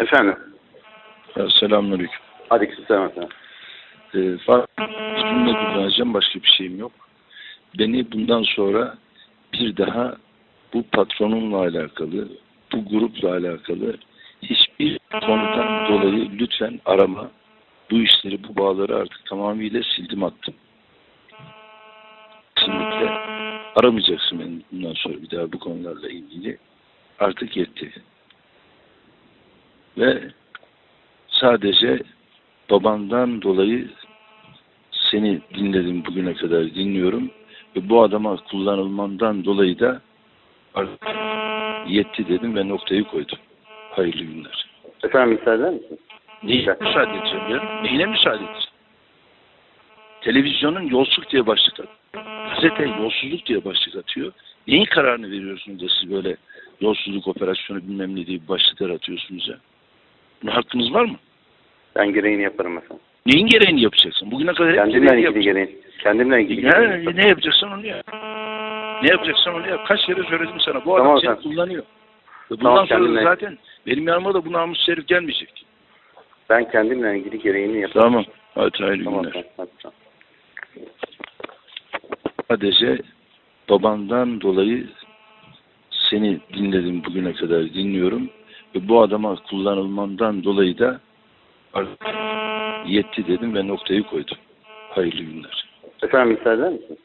Efendim? Selamünaleyküm. Aleykümselam efendim. Ee, cümle kullanacağım. Başka bir şeyim yok. Beni bundan sonra bir daha bu patronumla alakalı, bu grupla alakalı hiçbir konudan dolayı lütfen arama. Bu işleri, bu bağları artık tamamıyla sildim attım. Kesinlikle aramayacaksın beni bundan sonra bir daha bu konularla ilgili. Artık yetti. Ve sadece babandan dolayı seni dinledim bugüne kadar dinliyorum ve bu adama kullanılmandan dolayı da artık yetti dedim ve noktayı koydum. Hayırlı günler. Efendim müsaade misiniz? Neyine müsaade edeceğim ya? Neyine müsaade edeceğim? Televizyonun yolsuzluk diye başlık atıyor. Gazete yolsuzluk diye başlık atıyor. Neyin kararını veriyorsunuz da siz böyle yolsuzluk operasyonu bilmem ne diye başlıklar atıyorsunuz ya? Buna hakkınız var mı? Ben gereğini yaparım efendim. Neyin gereğini yapacaksın? Bugüne kadar Kendimle gereğini ilgili yapacaksın. gereğini. Kendimle ilgili Ya, gereğini yaparım. ne yapacaksan onu yap. Ne yapacaksan onu yap. Kaç kere söyledim sana. Bu adam Tamam seni efendim. kullanıyor. Ve bundan Tamam, sonra da kendine- zaten benim yanıma da bu namus herif gelmeyecek. Ben kendimle ilgili gereğini yaparım. Tamam. Hadi hayırlı Tamam günler. efendim. Hadi, tamam. Sadece babandan dolayı seni dinledim bugüne kadar dinliyorum ve bu adama kullanılmandan dolayı da yetti dedim ve noktayı koydum. Hayırlı günler. Efendim müsaade misiniz?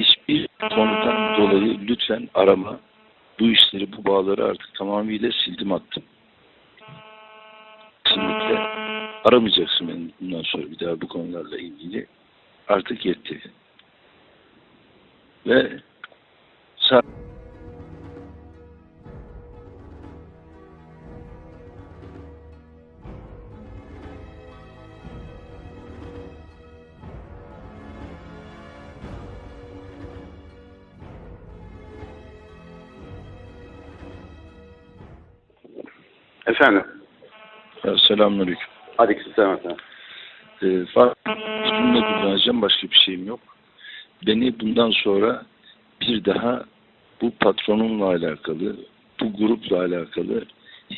hiçbir konudan dolayı lütfen arama. Bu işleri, bu bağları artık tamamıyla sildim attım. Kesinlikle aramayacaksın beni bundan sonra bir daha bu konularla ilgili. Artık yetti. Ve sa- Efendim? selamünaleyküm. Aleykümselam efendim. Ee, cümle kullanacağım. Başka bir şeyim yok. Beni bundan sonra bir daha bu patronumla alakalı, bu grupla alakalı